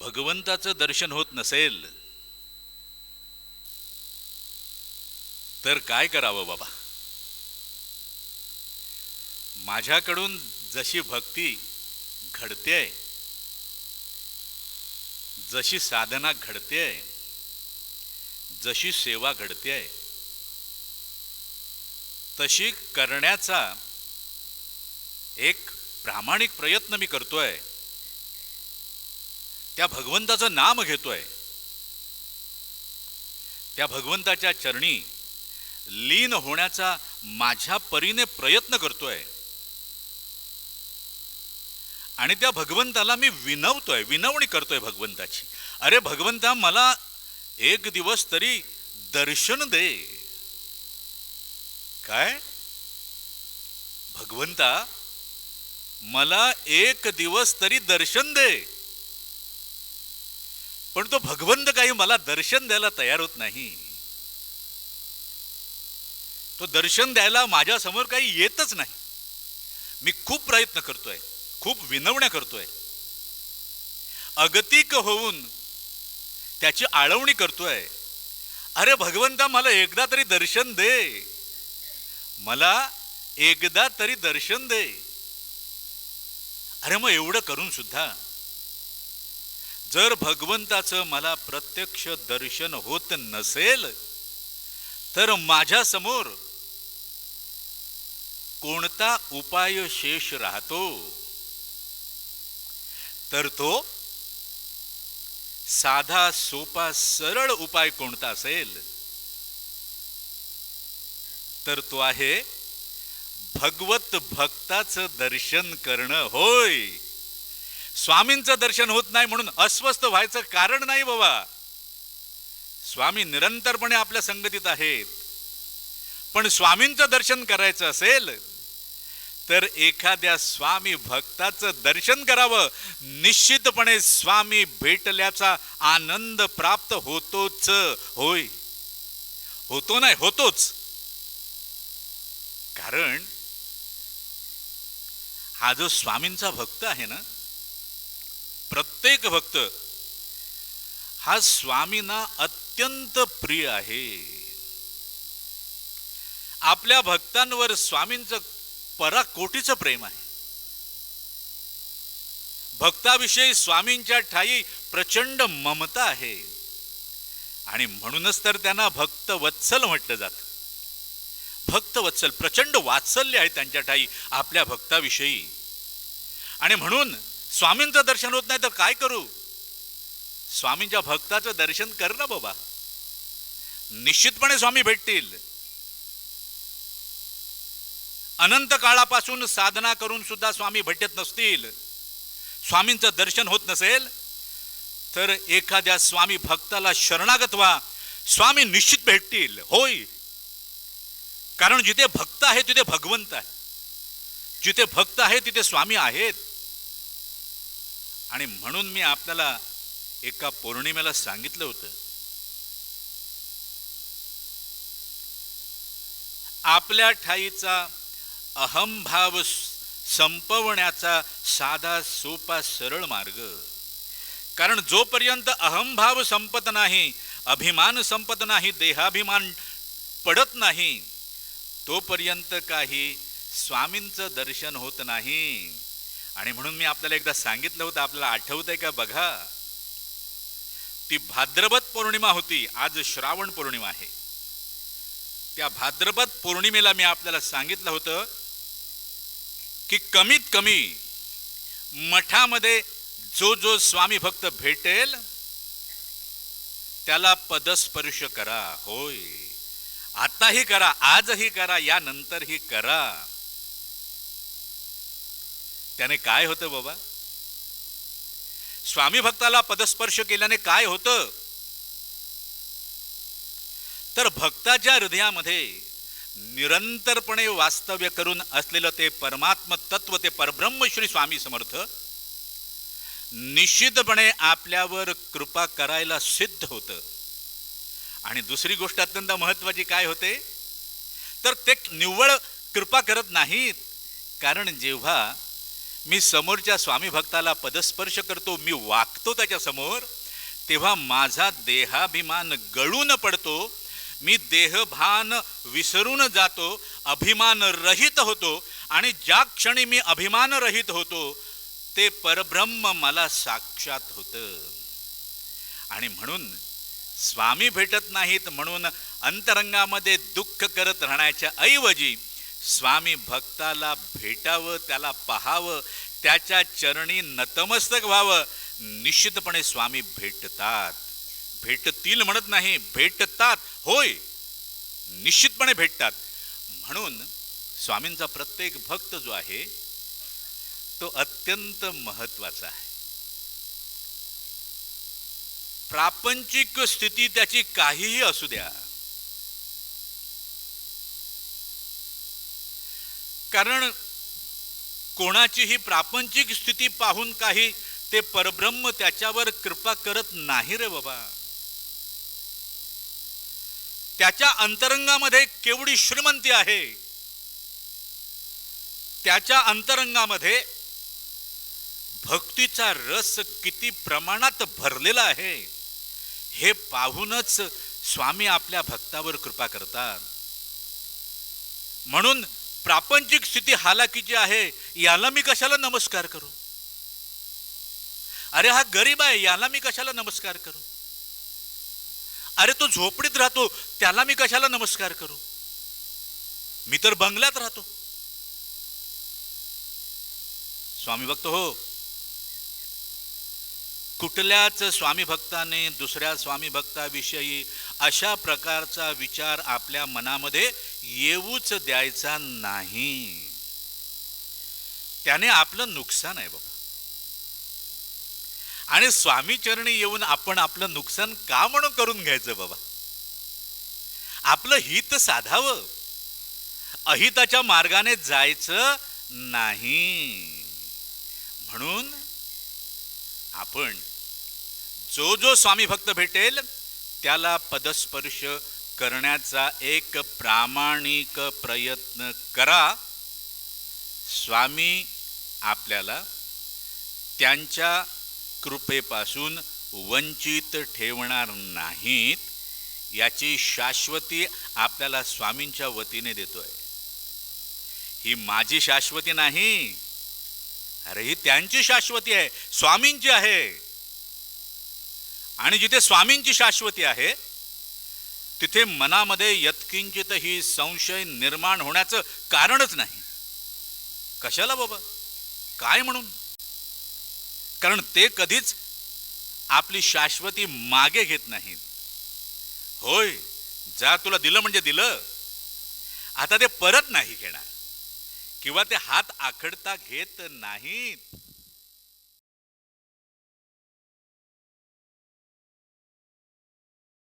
भगवंताचं दर्शन होत नसेल तर काय करावं बाबा? माझ्याकडून जशी भक्ती घडते जशी साधना घडते जशी सेवा घडते तशी करण्याचा एक प्रामाणिक प्रयत्न मी करतोय. त्या भगवंताचं नाम घेतोय. त्या भगवंताच्या चरणी लीन होण्याचा माझ्या परीने प्रयत्न करतोय. आणि त्या भगवंताला मी विनवतोय विनवणी करतोय भगवंताची. अरे भगवंता मला एक दिवस तरी दर्शन दे. काय? भगवंता मला एक दिवस तरी दर्शन दे. पण तो भगवंत काही मला दर्शन द्यायला तयार होत नाही. तो दर्शन द्यायला माझ्यासमोर काही येतच नाही. मी खूप प्रयत्न करतोय खूप विनवण्या करतोय. अगतिक होऊन त्याची आळवणी करतोय. अरे भगवंता मला एकदा तरी दर्शन दे. मला एकदा तरी दर्शन दे. अरे मग एवढं करून सुद्धा जर भगवंताचं मला प्रत्यक्ष दर्शन होत नसेल तर माझ्यासमोर कोणता उपाय शेष राहतो? तर तो साधा सोपा सरळ उपाय कोणता असेल? तर तो आहे भगवत भक्ताचं दर्शन करणं. होय. स्वामींचं दर्शन होत नाही म्हणून अस्वस्थ व्हायचं कारण नाही बाबा. स्वामी निरंतरपणे आपल्या संगतीत आहेत. पण स्वामींचं दर्शन करायचं असेल तर एखाद्या स्वामी भक्ताचं दर्शन करावं. निश्चितपणे स्वामी भेटल्याचा आनंद प्राप्त होतोच. होय. होतो नाही होतोच. कारण हा जो स्वामींचा भक्त आहे ना प्रत्येक भक्त हा स्वामींना अत्यंत प्रिय आहे. आपल्या भक्तांवर स्वामींचं पराकोटीचं प्रेम आहे. भक्ताविषयी स्वामींच्या ठाई प्रचंड ममता आहे. आणि म्हणूनच तर त्यांना भक्त वत्सल म्हटलं जातं. भक्त वत्सल प्रचंड वात्सल्य आहे त्यांच्या ठाई आपल्या भक्ताविषयी. आणि म्हणून स्वामींचं दर्शन होत नाही तर काय करू? स्वामींच्या भक्ताचं दर्शन कर ना बाबा. निश्चितपणे स्वामी भेटतील. अनंत काळापासून साधना करून सुद्धा स्वामी भेटत नसतील. स्वामींचं दर्शन होत नसेल तर एखाद्या स्वामी भक्ताला शरणागत व्हा. स्वामी निश्चित भेटतील. होय. कारण जिथे भक्त आहे तिथे भगवंत आहे. जिथे भक्त आहे तिथे स्वामी आहेत. आणि म्हणून मी आपल्याला एका पौर्णिमेला सांगितलं होतं. आपल्या ठाईचा अहमभाव संपवण्याचा साधा सोपा सरळ मार्ग. कारण जोपर्यंत अहमभाव संपत नाही अभिमान संपत नाही देहाभिमान पडत नाही तोपर्यंत काही स्वामींचं दर्शन होत नाही. आणि म्हणून मी आपल्याला एकदा सांगितलं होतं आपल्याला आठवत आहे का बघा? ती भाद्रपद पौर्णिमा होती आज श्रावण पौर्णिमा आहे. त्या भाद्रपद पौर्णिमेला मी आपल्याला सांगितलं होतं की कमीत कमी मठामध्ये जो जो स्वामी भक्त भेटेल त्याला पदस्पर्श करा. होय. आताही करा आजही करा यानंतरही करा. त्याने काय होतं बाबा? स्वामी भक्ताला पदस्पर्श केल्याने काय होतं? तर भक्ताच्या हृदयामध्ये निरंतरपणे वास्तव्य करून असलेलं ते परमात्म तत्व ते परब्रह्म श्री स्वामी समर्थ निश्चितपणे आपल्यावर कृपा करायला सिद्ध होतं. आणि दुसरी गोष्ट अत्यंत महत्वाची काय होते? तर ते निव्वळ कृपा करत नाहीत. कारण जेव्हा मी समोरच्या स्वामी भक्ताला पदस्पर्श करतो मी वागतो त्याच्यासमोर तेव्हा माझा देहाभिमान गळून पडतो मी देहभान विसरून जातो अभिमान रहित होतो आणि ज्या क्षणी मी अभिमान रहित होतो ते परब्रह्म मला साक्षात होतं. आणि म्हणून स्वामी भेटत नाहीत म्हणून अंतरंगामध्ये दुःख करत राहण्याच्या ऐवजी स्वामी भक्ताला भेटावं त्याला पाहावं त्याच्या चरणी नतमस्तक व्हावं निश्चितपणे स्वामी भेटतात. भेटतील म्हणत नाही भेटतात होय निश्चितपणे भेटतात. म्हणून स्वामींचा प्रत्येक भक्त जो आहे तो अत्यंत महत्त्वाचा आहे. प्रापंचिक स्थिती त्याची काहीही असू द्या. कारण कोणाचीही प्रापंचिक स्थिती पाहून काही ते परब्रह्म त्याच्यावर कृपा करत नाही रे बाबा. त्याच्या अंतरंगामध्ये केवढी श्रीमंती आहे. त्याच्या अंतरंगामध्ये भक्तीचा रस किती प्रमाणात भरलेला आहे हे पाहूनच स्वामी आपल्या भक्तावर कृपा करतात. म्हणून प्रापंचिक स्थिती हालाकीची आहे याला मी कशाला नमस्कार करू? अरे हा गरीब आहे याला मी कशाला नमस्कार करू? अरे तो झोपडीत राहतो त्याला मी कशाला नमस्कार करू? मी तर बंगल्यात राहतो. स्वामी भक्त हो. कुठल्याच स्वामी भक्ताने दुसऱ्या स्वामी भक्ताविषयी अशा प्रकारचा विचार आपल्या मनामध्ये येऊच द्यायचा नाही. त्याने आपलं नुकसान आहे बाबा. आणि स्वामी चरणी येऊन आपण आपलं नुकसान का म्हणून करून घ्यायचं बाबा? आपलं हित साधावं. अहिताच्या मार्गाने जायचं नाही. म्हणून आपण जो जो स्वामी भक्त भेटेल त्याला पदस्पर्श करण्याचा एक प्रामाणिक प्रयत्न करा. स्वामी आपल्याला त्यांच्या कृपेपासून वंचित ठेवणार नाहीत याची शाश्वती आपल्याला स्वामींच्या वतीने देतोय. ही माझी शाश्वती नाही. अरे ही त्यांची शाश्वती आहे स्वामींची आहे. आणि जिथे स्वामींची शाश्वती आहे तिथे मनामध्ये यत्किंचित ही संशय निर्माण होण्याचं कारणच नाही. कशाला बाबा? काय म्हणून? कारण ते कधीच आपली शाश्वती मागे घेत नाहीत. होय जा तुला दिलं म्हणजे दिलं. आता ते परत नाही घेणार. किंवा ते हात आखडता घेत नाहीत.